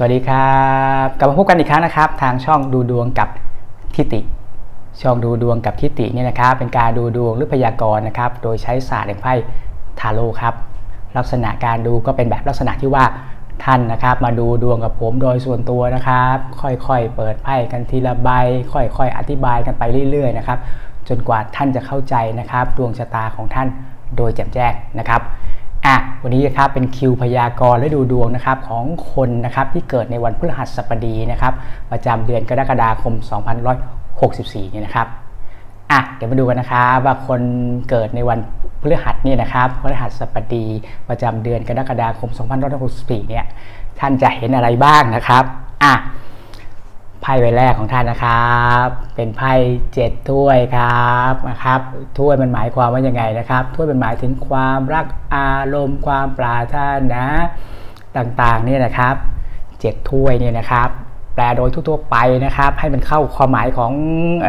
สวัสดีครับ กลับมาพบกันอีกครั้งนะครับ ทางช่องดูดวงกับทิติ ช่องดูดวงกับทิติเนี่ยนะครับ เป็นการดูดวงหรือพยากรณ์นะครับ โดยใช้ศาสตร์แห่งไพ่ทาโร่ครับ ลักษณะการดูก็เป็นแบบลักษณะที่ว่าท่านนะครับ มาดูดวงกับผมโดยส่วนตัวนะครับ ค่อยๆ เปิดไพ่กันทีละใบค่อยๆ อธิบายกันไปเรื่อยๆนะครับจนกว่าท่านจะเข้าใจนะครับ ดวงชะตาของท่านโดยแจ่มแจ้งนะครับ อะวันนี้นะครับเป็นคิวพยากรณ์และดูดวงนะครับของคนนะครับที่เกิดในวันพฤหัสบดีนะครับประจำเดือนกรกฎาคม 2564เนี่ยนะครับอะเดี๋ยวมาดูกันนะครับว่าคนเกิดในวันพฤหัสเนี่ยนะครับพฤหัสบดีประจำเดือนกรกฎาคม 2564เนี่ยท่านจะเห็นอะไรบ้างนะครับอะ ไพ่ใบแรกของท่านนะครับ เป็นไพ่เจ็ดถ้วยครับนะครับถ้วยมันหมายความว่ายังไงนะครับถ้วยมันหมายถึงความรักอารมณ์ความปราถนาต่างๆเนี่ยนะครับเจ็ดถ้วยเนี่ยนะครับแปลโดยทั่วๆไปนะครับ ให้มันเข้าความหมายของ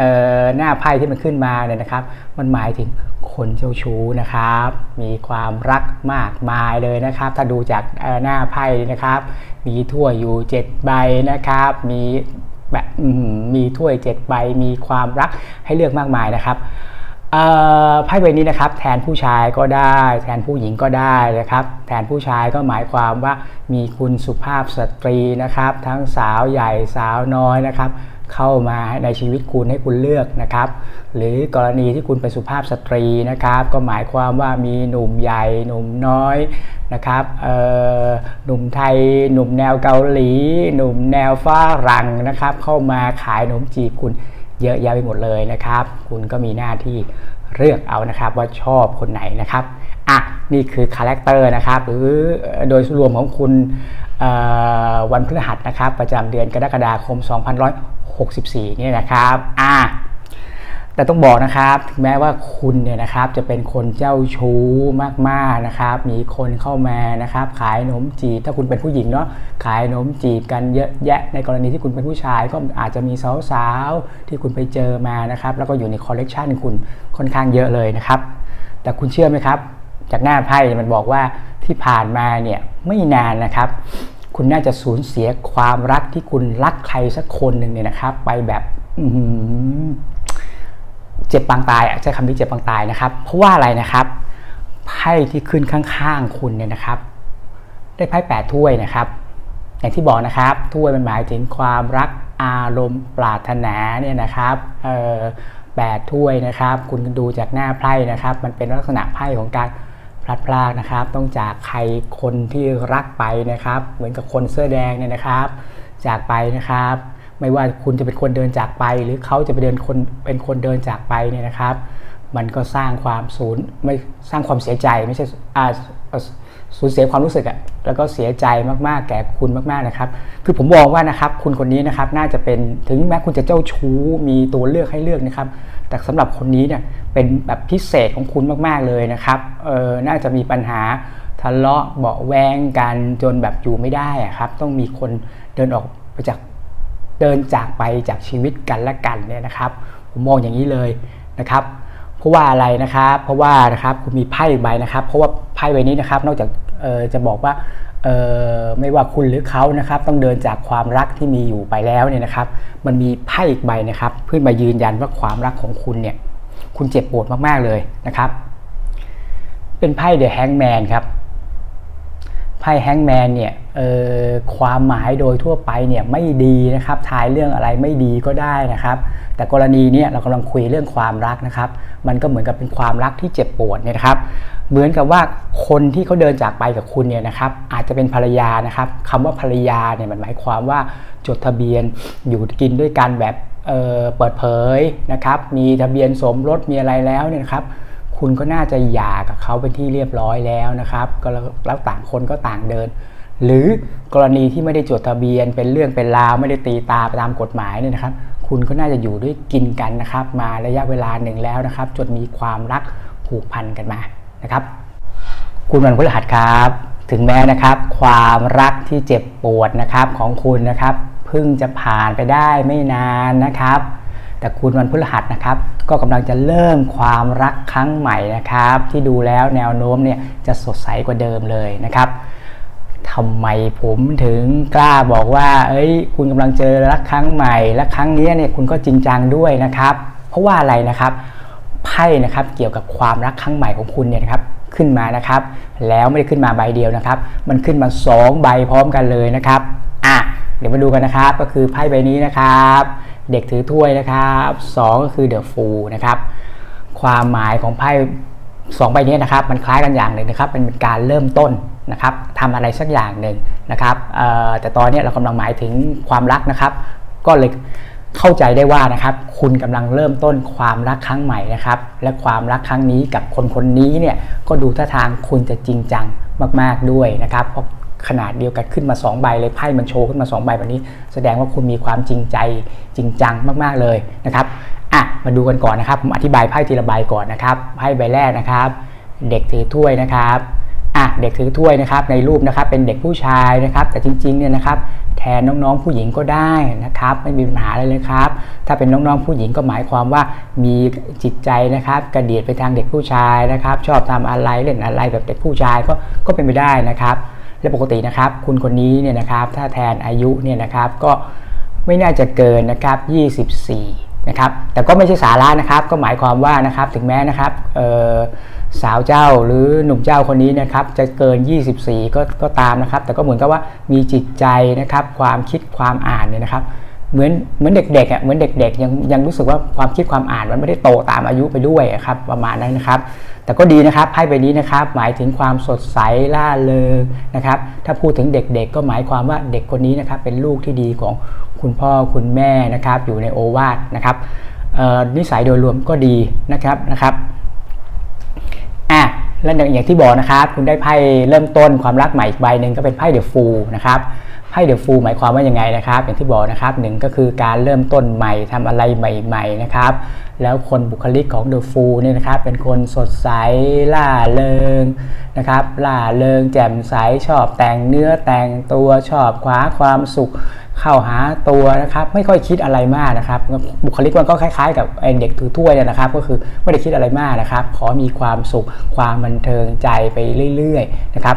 ออหน้าไพ่ที่มันขึ้นมาเนี่ยนะครับ มันหมายถึงคนเจ้าชู้นะครับ มีความรักมากมายเลยนะครับ ถ้าดูจากหน้าไพ่นะครับ มีถ้วยอยู่7ใบนะครับ มี แบบมีถ้วยเจ็ดใบมีความรักให้เลือกมากมายนะครับไพ่ใบนี้นะครับแทนผู้ชายก็ได้ แทนผู้หญิงก็ได้นะครับ แทนผู้ชายก็หมายความว่ามีคุณสุภาพสตรีนะครับ ทั้งสาวใหญ่สาวน้อยนะครับ เข้ามาในชีวิตคุณให้คุณเลือกนะครับ หรือกรณีที่คุณเป็นสุภาพสตรีนะครับ ก็หมายความว่ามีหนุ่มใหญ่หนุ่มน้อยนะครับหนุ่มไทย หนุ่มแนวเกาหลี หนุ่มแนวฝรั่งนะครับ เข้ามาขายขนมจีบคุณเยอะแยะไปหมดเลยนะครับ คุณก็มีหน้าที่เลือกเอานะครับว่าชอบคนไหนนะครับอะนี่คือคาแรคเตอร์นะครับหรือโดยรวมของคุณวันพฤหัสนะครับ ประจำเดือนกรกฎาคม 64เนี่ยนะครับอ่าแต่ต้องบอกนะครับถึงแม้ว่าคุณเนี่ยนะครับจะเป็นคนเจ้าชู้มากๆนะครับ มีคนเข้ามานะครับ ขายขนมจีบถ้าคุณเป็นผู้หญิงเนาะขายขนมจีบกันเยอะแยะในกรณีที่คุณเป็นผู้ชาย ก็อาจจะมีสาวๆที่คุณไปเจอมานะครับ แล้วก็อยู่ในคอลเลกชันคุณค่อนข้างเยอะเลยนะครับ แต่คุณเชื่อไหมครับ จากหน้าไพ่มันบอกว่าที่ผ่านมาเนี่ยไม่นานนะครับ คุณน่าจะสูญเสียความรักที่คุณรักใครสักคนหนึ่งเนี่ยนะครับ ไปแบบเจ็บปางตายอะใช้คำนี้เจ็บปางตายนะครับ เพราะว่าอะไรนะครับไพ่ที่ขึ้นข้างๆคุณเนี่ยนะครับ ได้ไพ่แปดถ้วยนะครับ อย่างที่บอกนะครับ ถ้วยมันหมายถึงความรักอารมณ์ปรารถนาเนี่ยนะครับเอ่อแปดถ้วยนะครับ คุณดูจากหน้าไพ่นะครับ มันเป็นลักษณะไพ่ของการ พลัดพรากนะครับ ต้องจากใครคนที่รักไปนะครับ เหมือนกับคนเสื้อแดงเนี่ยนะครับ จากไปนะครับ ไม่ว่าคุณจะเป็นคนเดินจากไป หรือเขาจะไปเดินคนเป็นคนเดินจากไปเนี่ยนะครับ มันก็สร้างความสูญไม่สร้างความเสียใจไม่ใช่อ่าสูญเสียความรู้สึกอะแล้วก็เสียใจมากๆ แก่คุณมากๆนะครับ คือผมมองว่านะครับ คุณคนนี้นะครับ น่าจะเป็นถึงแม้คุณจะเจ้าชู้มีตัวเลือกให้เลือกนะครับ แต่สำหรับคนนี้เนี่ยเป็นแบบพิเศษของคุณมากๆเลยนะครับเออน่าจะมีปัญหาทะเลาะเบาแวงกันจนแบบอยู่ไม่ได้ครับ ต้องมีคนเดินออกไปจากเดินจากไปจากชีวิตกันและกันเนี่ยนะครับ ผมมองอย่างนี้เลยนะครับเพราะว่าอะไรนะครับ เพราะว่านะครับคุณมีไพ่อีกใบนะครับ เพราะว่าไพ่ใบนี้นะครับ นอกจากจะบอกว่า ไม่ว่าคุณหรือเขานะครับต้องเดินจากความรักที่มีอยู่ไปแล้วเนี่ยนะครับ มันมีไพ่อีกใบนะครับเพื่อมายืนยันว่าความรักของคุณเนี่ยคุณเจ็บปวดมากๆเลยนะครับ เป็นไพ่เดอะแฮงแมนครับ ไพ่แฮงแมนเนี่ยความหมายโดยทั่วไปเนี่ยไม่ดีนะครับทายเรื่องอะไรไม่ดีก็ได้นะครับ แต่กรณีเนี้เรากำลังคุยเรื่องความรักนะครับ มันก็เหมือนกับเป็นความรักที่เจ็บปวดเนี่ยนะครับ เหมือนกับว่าคนที่เขาเดินจากไปกับคุณเนี่ยนะครับอาจจะเป็นภรรยานะครับคำว่าภรรยาเนี่ยมันหมายความว่าจดทะเบียนอยู่กินด้วยกันแบบเเปิดเผยนะครับ มีทะเบียนสมรสมีอะไรแล้วเนี่ยนะครับ คุณก็น่าจะหย่ากับเขาเป็นที่เรียบร้อยแล้วนะครับก็แล้วต่างคนก็ต่างเดิน หรือกรณีที่ไม่ได้จดทะเบียนเป็นเรื่องเป็นราวไม่ได้ตีตาตามกฎหมายเนี่ยนะครับ คุณก็น่าจะอยู่ด้วยกินกันนะครับ มาระยะเวลาหนึ่งแล้วนะครับ จนมีความรักผูกพันกันมานะครับ คุณวันพฤหัสครับถึงแม้นะครับ ความรักที่เจ็บปวดนะครับของคุณนะครับเพิ่งจะผ่านไปได้ไม่นานนะครับ แต่คุณวันพฤหัสนะครับ ก็กำลังจะเริ่มความรักครั้งใหม่นะครับ ที่ดูแล้วแนวโน้มเนี่ยจะสดใสกว่าเดิมเลยนะครับทำไมผมถึงกล้าบอกว่า เอ้ย คุณกำลังเจอรักครั้งใหม่ และครั้งนี้เนี่ยคุณก็จริงจังด้วยนะครับ เพราะว่าอะไรนะครับไพ่นะครับเกี่ยวกับความรักครั้งใหม่ของคุณเนี่ยนะครับขึ้นมานะครับ แล้วไม่ได้ขึ้นมาใบเดียวนะครับ มันขึ้นมา 2 ใบพร้อมกันเลยนะครับอะเดี๋ยวมาดูกันนะครับ ก็คือไพ่ใบนี้นะครับ เด็กถือถ้วยนะครับ2ก็คือเดอะฟูนะครับความหมายของไพ่สองใบนี้นะครับมันคล้ายกันอย่างหนึ่งนะครับเป็นการเริ่มต้นนะครับทำอะไรสักอย่างหนึ่งนะครับแต่ตอนนี้เรากำลังหมายถึงความรักนะครับ ก็เลยเข้าใจได้ว่านะครับ คุณกำลังเริ่มต้นความรักครั้งใหม่นะครับ และความรักครั้งนี้กับคนคนนี้เนี่ยก็ดูท่าทางคุณจะจริงจังมาก ๆด้วยนะครับเพราะ ขนาดเดียวกันขึ้นมา2ใบเลยไพ่มันโชว์ขึ้นมา2ใบแบบนี้ แสดงว่าคุณมีความจริงใจจริงจังมากๆเลยนะครับอะมาดูกันก่อนนะครับผมอธิบายไพ่ทีละใบก่อนนะครับไพ่ใบแรกนะครับ เด็กถือถ้วยนะครับอะเด็กถือถ้วยนะครับในรูปนะครับเป็นเด็กผู้ชายนะครับ แต่จริงๆเนี่ยนะครับแทนน้องๆผู้หญิงก็ได้นะครับ ไม่มีปัญหาอะไรเลยครับ ถ้าเป็นน้องๆผู้หญิงก็หมายความว่ามีจิตใจนะครับกระเดียดไปทางเด็กผู้ชายนะครับ ชอบทำอะไรเล่นอะไรแบบเด็กผู้ชายก็ก็เป็นไปได้นะครับ และปกตินะครับคุณคนนี้เนี่ยนะครับถ้าแทนอายุเนี่ยนะครับก็ไม่น่าจะเกินนะครับ 24 นะครับ แต่ก็ไม่ใช่สาระนะครับ ก็หมายความว่านะครับถึงแม้นะครับสาวเจ้าหรือหนุ่มเจ้าคนนี้นะครับจะเกิน 24 ก็ก็ตามนะครับ แต่ก็เหมือนกับว่ามีจิตใจนะครับความคิดความอ่านเนี่ยนะครับ เหมือนเหมือนเด็กๆอะเหมือนเด็กๆยังยังรู้สึกว่าความคิดความอ่านมันไม่ได้โตตามอายุไปด้วยครับประมาณนั้นนะครับ แต่ก็ดีนะครับไพ่ใบนี้นะครับ หมายถึงความสดใสล่าเริงนะครับ ถ้าพูดถึงเด็กๆ ก็หมายความว่าเด็กคนนี้นะครับ เป็นลูกที่ดีของคุณพ่อคุณแม่นะครับ อยู่ในโอวาทนะครับนิสัยโดยรวมก็ดีนะครับนะครับอะและอย่างที่บอกนะครับ คุณได้ไพ่เริ่มต้นความรักใหม่อีกใบหนึ่งก็เป็นไพ่เดอะฟูลนะครับ ไพ่เดอะฟูลหมายความว่ายังไงนะครับอย่างที่บอกนะครับหนึ่งก็คือการเริ่มต้นใหม่ทำอะไรใหม่ๆนะครับแล้วคนบุคลิกของเดอะฟูลเนี่ยนะครับเป็นคนสดใสล่าเริงนะครับล่าเริงแจ่มใสชอบแต่งเนื้อแต่งตัวชอบคว้าความสุข เข้าหาตัวนะครับไม่ค่อยคิดอะไรมากนะครับ บุคลิกมันก็คล้ายๆ กับเด็กถือถ้วยเนี่ยนะครับ ก็คือไม่ได้คิดอะไรมากนะครับ ขอมีความสุขความบันเทิงใจไปเรื่อยๆนะครับ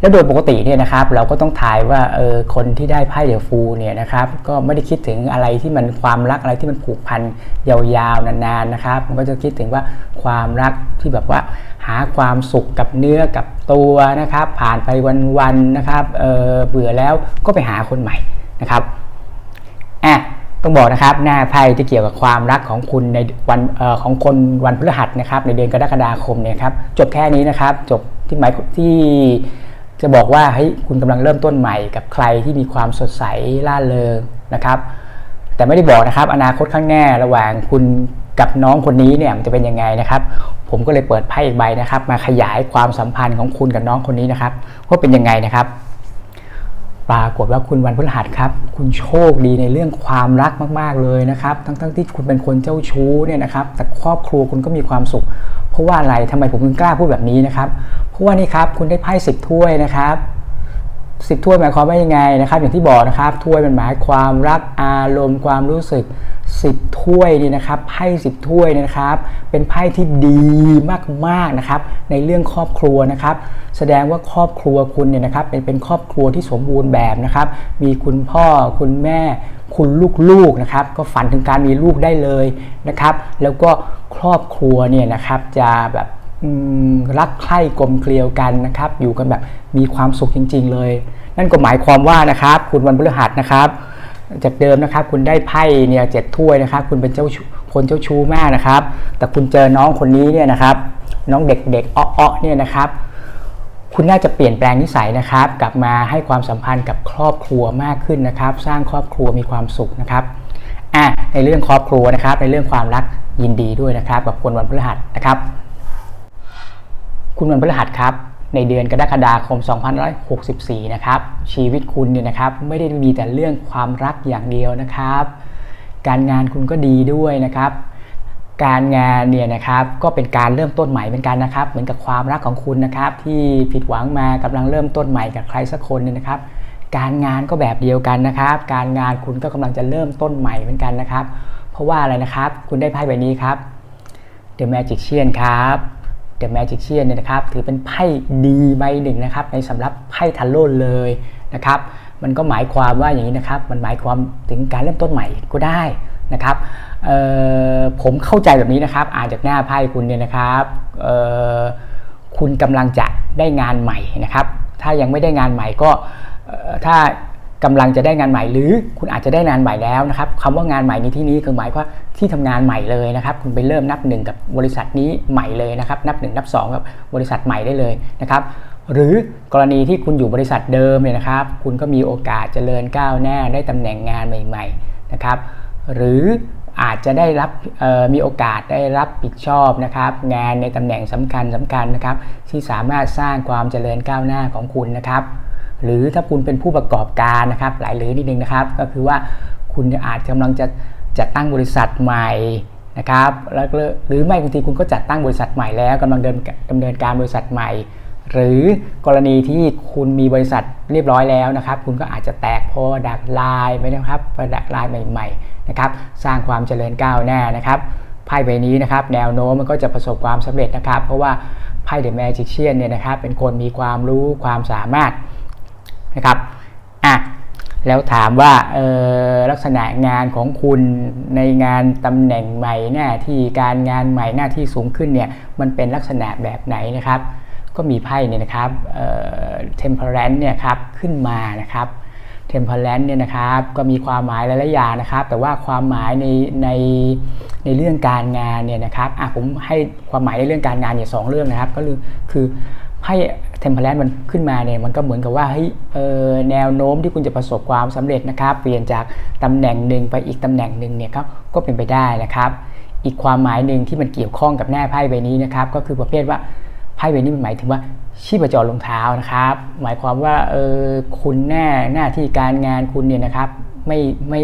แล้วโดยปกติเนี่ยนะครับเราก็ต้องทายว่าเออคนที่ได้ไพ่เดอะฟูเนี่ยนะครับก็ไม่ได้คิดถึงอะไรที่มันความรักอะไรที่มันผูกพันยาวๆนานๆนะครับ มันก็จะคิดถึงว่าความรักที่แบบว่าหาความสุขกับเนื้อกับตัวนะครับ ผ่านไปวันๆนะครับเเบื่อแล้วก็ไปหาคนใหม่ นะครับอะต้องบอกนะครับหน้าไพ่ที่เกี่ยวกับความรักของคุณในวันออของคนวันพฤหัสนะครับ ในเดือนกรกฎาคมเนี่ยครับจบแค่นี้นะครับ จบที่หมายที่จะบอกว่าเฮ้ยคุณกำลังเริ่มต้นใหม่กับใครที่มีความสดใสล่าเริงนะครับ แต่ไม่ได้บอกนะครับ อนาคตข้างหน้าระหว่างคุณกับน้องคนนี้เนี่ยมันจะเป็นยังไงนะครับ ผมก็เลยเปิดไพ่อีกใบนะครับ มาขยายความสัมพันธ์ของคุณกับน้องคนนี้นะครับว่าเป็นยังไงนะครับ ปรากฏว่าคุณวันพฤหัสครับ คุณโชคดีในเรื่องความรักมาก ๆ เลยนะครับ ทั้งๆทที่คุณเป็นคนเจ้าชู้เนี่ยนะครับ แต่ครอบครัวคุณก็มีความสุข เพราะว่าอะไรทำไมผมถึงกล้าพูดแบบนี้นะครับ เพราะว่านี่ครับคุณได้ไพ่สิบถ้วยนะครับสิบถ้วยหมายความว่ายังไงนะครับ อย่างที่บอกนะครับถ้วยมันหมายความรักอารมณ์ความรู้สึก สิบถ้วยนี่นะครับไพ่สิบถ้วยนะครับ เป็นไพ่ที่ดีมากๆนะครับ ในเรื่องครอบครัวนะครับ แสดงว่าครอบครัวคุณเนี่ยนะครับ เป็นเป็นครอบครัวที่สมบูรณ์แบบนะครับ มีคุณพ่อคุณแม่คุณลูกๆนะครับ ก็ฝันถึงการมีลูกได้เลยนะครับ แล้วก็ครอบครัวเนี่ยนะครับจะแบบรักใคร่กลมเกลียวกันนะครับ อยู่กันแบบมีความสุขจริง ๆ เลย นั่นก็หมายความว่านะครับ คุณวันพฤหัสนะครับ จากเดิมนะครับ คุณได้ไพ่เนี่ยเจ็ดถ้วยนะครับ คุณเป็นเจ้าคนเจ้าชู้มากนะครับ แต่คุณเจอน้องคนนี้เนี่ยนะครับ น้องเด็กๆอ้อๆเนี่ยนะครับคุณน่าจะเปลี่ยนแปลงนิสัยนะครับ กลับมาให้ความสัมพันธ์กับครอบครัวมากขึ้นนะครับ สร้างครอบครัวมีความสุขนะครับอะในเรื่องครอบครัวนะครับ ในเรื่องความรักยินดีด้วยนะครับ กับคนวันพฤหัสนะครับ คุณวันพฤหัสครับ ในเดือนกรกฎาคม 2564 นะครับ ชีวิตคุณเนี่ยนะครับไม่ได้มีแต่เรื่องความรักอย่างเดียวนะครับ การงานคุณก็ดีด้วยนะครับ การงานเนี่ยนะครับก็เป็นการเริ่มต้นใหม่เหมือนกันนะครับ เหมือนกับความรักของคุณนะครับ ที่ผิดหวังมากำลังเริ่มต้นใหม่กับใครสักคนเนี่ยนะครับ การงานก็แบบเดียวกันนะครับ การงานคุณก็กำลังจะเริ่มต้นใหม่เหมือนกันนะครับ เพราะว่าอะไรนะครับ คุณได้ไพ่ใบนี้ครับ The Magician ครับ The Magician เนี่ยนะครับถือเป็นไพ่ดีใบหนึ่งนะครับในสำหรับไพ่ทาโร่เลยนะครับมันก็หมายความว่าอย่างนี้นะครับ มันหมายความถึงการเริ่มต้นใหม่ก็ได้นะครับผมเข้าใจแบบนี้นะครับ อ่านจากหน้าไพ่คุณเนี่ยนะครับคุณกำลังจะได้งานใหม่นะครับ ถ้ายังไม่ได้งานใหม่ก็ถ้า กำลังจะได้งานใหม่ หรือคุณอาจจะได้งานใหม่แล้วนะครับคำว่างานใหม่ในที่นี้คือหมายว่าที่ทำงานใหม่เลยนะครับ คุณไปเริ่มนับหนึ่งกับบริษัทนี้ใหม่เลยนะครับ นับหนึ่งนับสองกับบริษัทใหม่ได้เลยนะครับ หรือกรณีที่คุณอยู่บริษัทเดิมเนี่ยนะครับ คุณก็มีโอกาสเจริญก้าวหน้าได้ตำแหน่งงานใหม่ ๆนะครับ หรืออาจจะได้รับมีโอกาสได้รับผิดชอบนะครับ งานในตำแหน่งสำคัญสำคัญนะครับ ที่สามารถสร้างความเจริญก้าวหน้าของคุณนะครับ หรือถ้าคุณเป็นผู้ประกอบการนะครับหลายหรือนิดนึงนะครับ ก็คือว่าคุณอาจกำลังจะจัดตั้งบริษัทใหม่นะครับแล้วหรือไม่บางทีคุณก็จัดตั้งบริษัทใหม่แล้วกำลังเดินดำเนินการบริษัทใหม่ หรือกรณีที่คุณมีบริษัทเรียบร้อยแล้วนะครับ คุณก็อาจจะแตกโพดักลน์ไปนะครับโปรดักลน์ใหม่ๆนะครับสร้างความเจริญก้าวหน้านะครับไพ่ใบนี้นะครับแนวโน้มมันก็จะประสบความสำเร็จนะครับ เพราะว่าไพ่เดอะแมจิเชียนเนี่ยนะครับเป็นคนมีความรู้ความสามารถ นะครับอะแล้วถามว่าลักษณะงานของคุณในงานตำแหน่งใหม่หน้าที่การงานใหม่หน้าที่สูงขึ้นเนี่ยมันเป็นลักษณะแบบไหนนะครับ ก็มีไพ่เนี่ยนะครับเทมเพลนเนี่ยครับขึ้นมานะครับเทมเพลนเนี่ยนะครับก็มีความหมายหลายๆอย่างนะครับ แต่ว่าความหมายในในในเรื่องการงานเนี่ยนะครับอะผมให้ความหมายในเรื่องการงานเนี่ยสองเรื่องนะครับ ก็คือคือ ไพ่เทมเพลนมันขึ้นมาเนี่ยมันก็เหมือนกับว่าเฮ้ยแนวโน้มที่คุณจะประสบความสำเร็จนะครับ เปลี่ยนจากตำแหน่งหนึ่งไปอีกตำแหน่งหนึ่งเนี่ยก็ก็เป็นไปได้นะครับ อีกความหมายหนึ่งที่มันเกี่ยวข้องกับหน้าไพ่ใบนี้นะครับก็คือประเภทว่าไพ่ใบนี้มันหมายถึงว่าชีพจรรองเท้านะครับ หมายความว่าเออคุณแน่หน้าที่การงานคุณเนี่ยนะครับไม่ไม่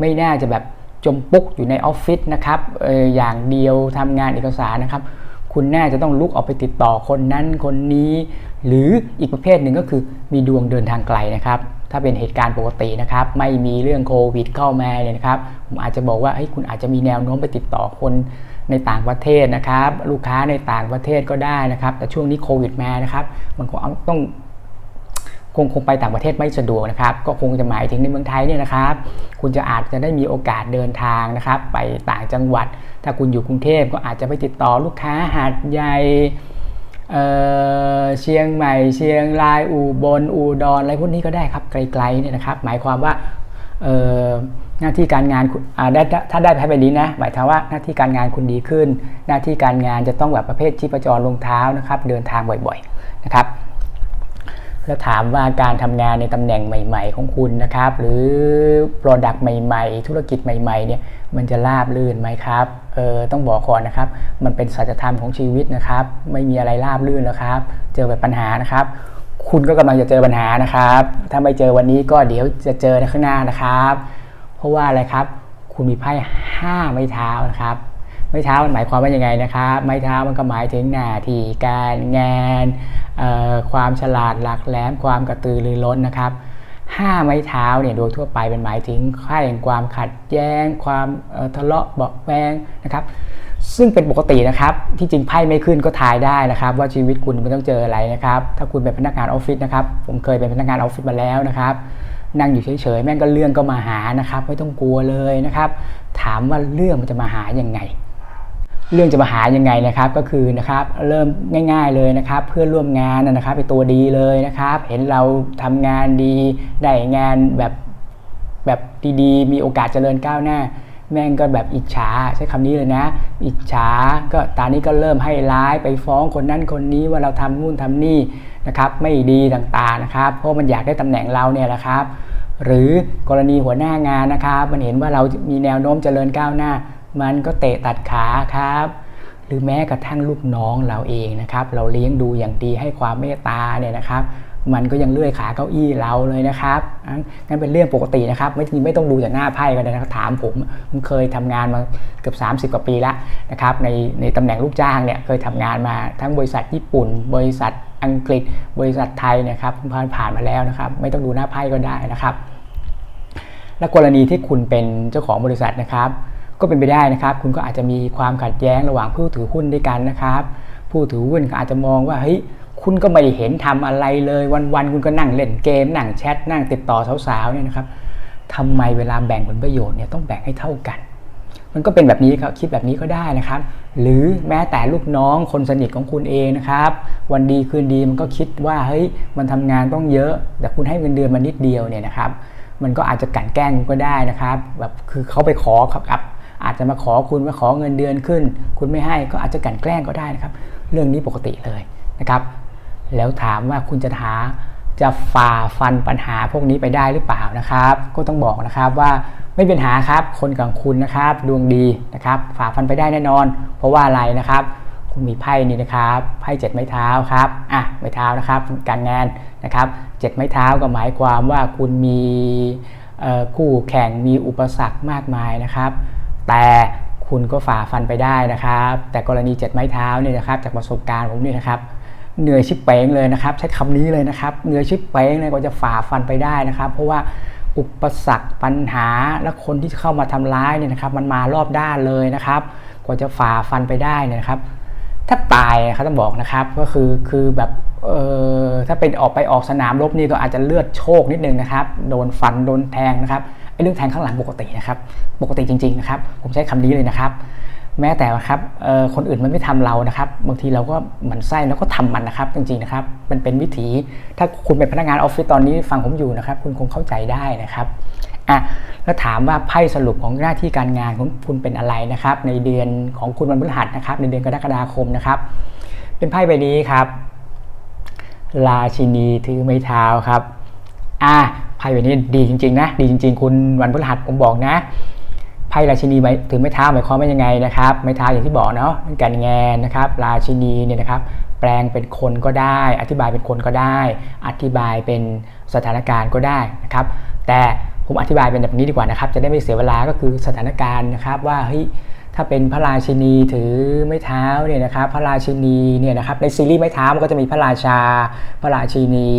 ไม่น่าจะแบบจมปุกอยู่ในออฟฟิศนะครับอออย่างเดียวทำงานเอกสารนะครับ คุณน่าจะต้องลุกออกไปติดต่อคนนั้นคนนี้ หรืออีกประเภทหนึ่งก็คือมีดวงเดินทางไกลนะครับ ถ้าเป็นเหตุการณ์ปกตินะครับ ไม่มีเรื่องโควิดเข้ามาเนี่ยนะครับ ผมอาจจะบอกว่าเฮ้ยคุณอาจจะมีแนวโน้มไปติดต่อคนในต่างประเทศนะครับ ลูกค้าในต่างประเทศก็ได้นะครับ แต่ช่วงนี้โควิดมานะครับ มันก็ต้อง คงคงไปต่างประเทศไม่สะดวกนะครับ ก็คงจะหมายถึงในเมืองไทยเนี่ยนะครับ คุณจะอาจจะได้มีโอกาสเดินทางนะครับ ไปต่างจังหวัด ถ้าคุณอยู่กรุงเทพก็อาจจะไปติดต่อลูกค้าหาดใหญ่เชียงใหม่ เชียงรายอูบลอูดอนอะไรพวกนี้ก็ได้ครับไกลๆเนี่ยนะครับ หมายความว่าหน้าที่การงานได้ถ้าได้แพ้ไปนี้นะ หมายถึงว่าหน้าที่การงานคุณดีขึ้น หน้าที่การงานจะต้องแบบประเภทชีพจรลงเท้านะครับ เดินทางบ่อยๆนะครับ แล้วถามว่าการทำงานในตำแหน่งใหม่ ๆ ของคุณนะครับ หรือ Product ใหม่ ๆ ธุรกิจใหม่ๆเนี่ยมันจะราบลื่นไหมครับเออต้องบอกก่อนนะครับ มันเป็นสัจธรรมของชีวิตนะครับ ไม่มีอะไรราบลื่นแล้วครับ เจอแบบปัญหานะครับ คุณก็กำลังจะเจอปัญหานะครับ ถ้าไม่เจอวันนี้ก็เดี๋ยวจะเจอในข้างหน้านะครับ เพราะว่าอะไรครับ คุณมีไพ่ห้าไม้เท้านะครับ ไม้เท้ามันหมายความว่ายังไงนะครับ ไม้เท้ามันก็หมายถึงหน้าที่การงานความฉลาดหลักแหลมความกระตือรือร้นนะครับห้าไม้เท้าเนี่ยโดยทั่วไปเป็นหมายถึงค่าแห่งความขัดแย้ง ความทะเลาะเบาแวงนะครับ ซึ่งเป็นปกตินะครับ ที่จริงไพ่ไม่ขึ้นก็ทายได้นะครับ ว่าชีวิตคุณไม่ต้องเจออะไรนะครับ ถ้าคุณเป็นพนักงานออฟฟิศนะครับ ผมเคยเป็นพนักงานออฟฟิศมาแล้วนะครับ นั่งอยู่เฉยๆแม่งก็เรื่องก็มาหานะครับ ไม่ต้องกลัวเลยนะครับ ถามว่าเรื่องมันจะมาหาอยังไง เรื่องจะมาหายังไงนะครับก็คือนะครับเริ่มง่าย ๆเลยนะครับเพื่อนร่วมงานนะครับเป็นตัวดีเลยนะครับ เห็นเราทำงานดีได้งานแบบแบบดีๆ มีโอกาสเจริญก้าวหน้า แม่งก็แบบอิจฉาใช้คำนี้เลยนะ อิจฉาก็ตอนนี้ก็เริ่มให้ร้ายไปฟ้องคนนั้นคนนี้ว่าเราทำนู่นทำนี่นะครับไม่ดีต่างๆนะครับเพราะมันอยากได้ตำแหน่งเราเนี่ยแหละครับ หรือกรณีหัวหน้างานนะครับ มันเห็นว่าเรามีแนวโน้มเจริญก้าวหน้า มันก็เตะตัดขาครับ หรือแม้กระทั่งลูกน้องเราเองนะครับ เราเลี้ยงดูอย่างดีให้ความเมตตาเนี่ยนะครับ มันก็ยังเลื่อยขาเก้าอี้เราเลยนะครับงั้นเป็นเรื่องปกตินะครับ ไม่ไม่ต้องดูจากหน้าไพ่กันนะครับถามผมผมเคยทำงานมาเกือบ30 กว่าปีแล้วนะครับ ในในตำแหน่งลูกจ้างเนี่ยเคยทำงานมาทั้งบริษัทญี่ปุ่น บริษัทอังกฤษ บริษัทไทยนะครับผ่านผ่านมาแล้วนะครับ ไม่ต้องดูหน้าไพ่ก็ได้นะครับและกรณีที่คุณเป็นเจ้าของบริษัทนะครับ ก็เป็นไปได้นะครับ คุณก็อาจจะมีความขัดแย้งระหว่างผู้ถือหุ้นด้วยกันนะครับ ผู้ถือหุ้นก็อาจจะมองว่าเฮ้ยคุณก็ไม่ได้เห็นทำอะไรเลย วันๆคุณก็นั่งเล่นเกม นั่งแชทนั่งติดต่อสาวๆเนี่ยนะครับทำไมเวลาแบ่งผลประโยชน์เนี่ยต้องแบ่งให้เท่ากัน มันก็เป็นแบบนี้ครับคิดแบบนี้ก็ได้นะครับ หรือแม้แต่ลูกน้องคนสนิทของคุณเองนะครับ วันดีคืนดีมันก็คิดว่าเฮ้ยมันทำงานต้องเยอะ แต่คุณให้เงินเดือนมันนิดเดียวเนี่ยนะครับ มันก็อาจจะกันแกล้งก็ได้นะครับแบบคือเขาไปขอครับ อาจจะมาขอคุณมาขอเงินเดือนขึ้น คุณไม่ให้ก็อาจจะกันแกล้งก็ได้นะครับ เรื่องนี้ปกติเลยนะครับ แล้วถามว่าคุณจะหาจะฝ่าฟันปัญหาพวกนี้ไปได้หรือเปล่านะครับ ก็ต้องบอกนะครับว่าไม่เป็นหาครับ คนกับคุณนะครับดวงดีนะครับ ฝ่าฟันไปได้แน่นอน เพราะว่าอะไรนะครับ คุณมีไพ่นี่นะครับไพ่เจ็ดไม้เท้าครับอะไม้เท้านะครับ การงานนะครับเจ็ดไม้เท้าก็หมายความว่าคุณมีคู่แข่งมีอุปสรรคมากมายนะครับ แต่คุณก็ฝ่าฟันไปได้นะครับ แต่กรณีเจ็ดไม้เท้าเนี่ยนะครับจากประสบการณ์ผมเนี่ยนะครับเหนื่อยชิบเป้งเลยนะครับ ใช้คำนี้เลยนะครับเหนื่อยชิบเป้งเลยกว่าจะฝ่าฟันไปได้นะครับ เพราะว่าอุปสรรคปัญหาและคนที่เข้ามาทำร้ายเนี่ยนะครับ มันมารอบด้านเลยนะครับ กว่าจะฝ่าฟันไปได้เนี่ยนะครับ ถ้าตายเขาต้องบอกนะครับก็คือคือแบบเออถ้าเป็นออกไปออกสนามรบนี่ตัวอาจจะเลือดโชคนิดนึงนะครับ โดนฟันโดนแทงนะครับ เรื่องแทงข้างหลังปกตินะครับ ปกติจริงๆนะครับ ผมใช้คำนี้เลยนะครับ แม้แต่ครับคนอื่นมันไม่ทำเรานะครับ บางทีเราก็หมันไส้แล้วก็ทำมันนะครับ จริงๆนะครับ มันเป็นวิถี ถ้าคุณเป็นพนักงานออฟฟิศตอนนี้ฟังผมอยู่นะครับ คุณคงเข้าใจได้นะครับอะแล้วถามว่าไพ่สรุปของหน้าที่การงานของคุณเป็นอะไรนะครับ ในเดือนของคุณวันพฤหัสนะครับ ในเดือนกรกฎาคมนะครับ เป็นไพ่ใบนี้ครับราชินีถือไม้เท้าครับ อะ ไพ่ใบนี้ดีจริงๆนะ ดีจริง ๆ คุณวันพฤหัสผมบอกนะไพ่ราชินีถือไม้เท้าหมายความว่ายังไงนะครับไม้เท้าอย่างที่บอกเนาะการงานนะครับ ราชินีเนี่ยนะครับ แปลงเป็นคนก็ได้ อธิบายเป็นคนก็ได้ อธิบายเป็นสถานการณ์ก็ได้นะครับ แต่ผมอธิบายเป็นแบบนี้ดีกว่านะครับ จะได้ไม่เสียเวลาก็คือสถานการณ์นะครับ ว่าเฮ้ยถ้าเป็นพระราชินีถือไม้เท้าเนี่ยนะครับ พระราชินีเนี่ยนะครับในซีรีส์ไม้เท้ามันก็จะมีพระราชา พระราชินี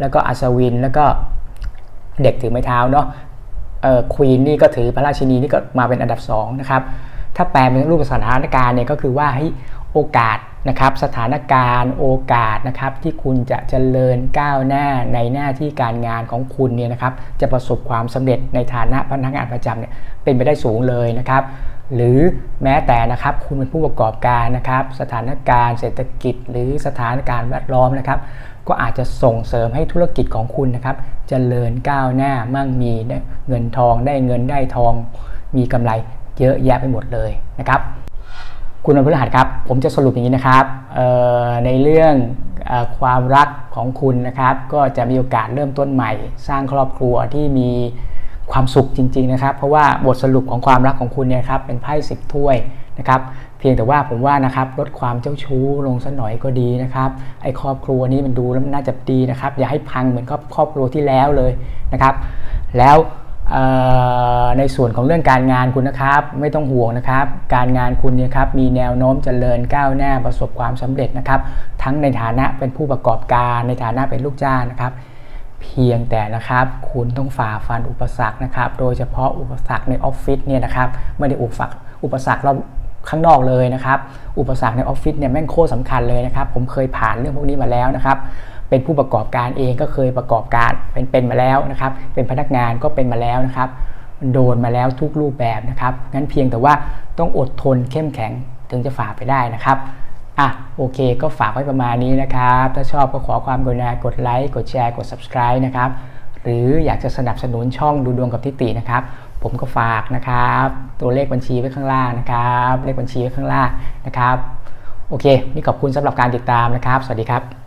แล้วก็อัศวินแล้วก็ เด็กถือไม้เท้าเนาะควีนนี่ก็ถือพระราชินีนี่ก็มาเป็นอันดับ2นะครับถ้าแปลเป็นรูปสถานการณ์เนี่ยก็คือว่าให้โอกาสนะครับสถานการณ์โอกาสนะครับที่คุณจะเจริญก้าวหน้าในหน้าที่การงานของคุณเนี่ยนะครับจะประสบความสำเร็จในฐานะพนักงานประจำเนี่ยเป็นไปได้สูงเลยนะครับหรือแม้แต่นะครับคุณเป็นผู้ประกอบการนะครับ สถานการณ์เศรษฐกิจ หรือสถานการณ์แวดล้อมนะครับ ก็อาจจะส่งเสริมให้ธุรกิจของคุณนะครับจเจริญก้าวหน้ามั่งมีเงินทองได้เงินได้ทอง มีกำไรเยอะแยะไปหมดเลยนะครับ คุณวันพฤหัสครับ ผมจะสรุปอย่างนี้นะครับในเรื่องอความรักของคุณนะครับ ก็จะมีโอกาสเริ่มต้นใหม่ สร้างครอบครัวที่มีความสุขจริง ๆนะครับ เพราะว่าบทสรุปของความรักของคุณเนี่ยครับเป็นไพ่สิบถ้วยนะครับ พียงแต่ว่าผมว่านะครับลดความเจ้าชู้ลงสักหน่อยก็ดีนะครับไอ้ครอบครัวนี้มันดูแล้วมันน่าจะดีนะครับ อย่าให้พังเหมือนครอบครอบครัวที่แล้วเลยนะครับ แล้วในส่วนของเรื่องการงานคุณนะครับ ไม่ต้องห่วงนะครับ การงานคุณเนี่ยครับมีแนวโน้มจเจริญก้าวหน้าประสบความสำเร็จนะครับ ทั้งในฐานะเป็นผู้ประกอบการในฐานะเป็นลูกจ้างนะครับเพียงแต่นะครับคุณต้องฝ่าฟันอุปสรรคนะครับ โดยเฉพาะอุปสรรคในออฟฟิศเนี่ยนะครับไม่ได้อุปสรรคอุปสรรคเรา ข้างนอกเลยนะครับ อุปสรรคในออฟฟิศเนี่ยแม่งโคตรสำคัญเลยนะครับ ผมเคยผ่านเรื่องพวกนี้มาแล้วนะครับ เป็นผู้ประกอบการเองก็เคยประกอบการเป็นเป็นมาแล้วนะครับ เป็นพนักงานก็เป็นมาแล้วนะครับ โดนมาแล้วทุกรูปแบบนะครับ งั้นเพียงแต่ว่าต้องอดทนเข้มแข็งถึงจะฝ่าไปได้นะครับอะโอเคก็ฝากไว้ประมาณนี้นะครับ ถ้าชอบก็ขอความกรุณากดไลค์กดแชร์กด subscribe นะครับ หรืออยากจะสนับสนุนช่องดูดวงกับทิตินะครับ ผมก็ฝากนะครับ ตัวเลขบัญชีไว้ข้างล่างนะครับ เลขบัญชีไว้ข้างล่างนะครับ โอเค นี่ขอบคุณสำหรับการติดตามนะครับ สวัสดีครับ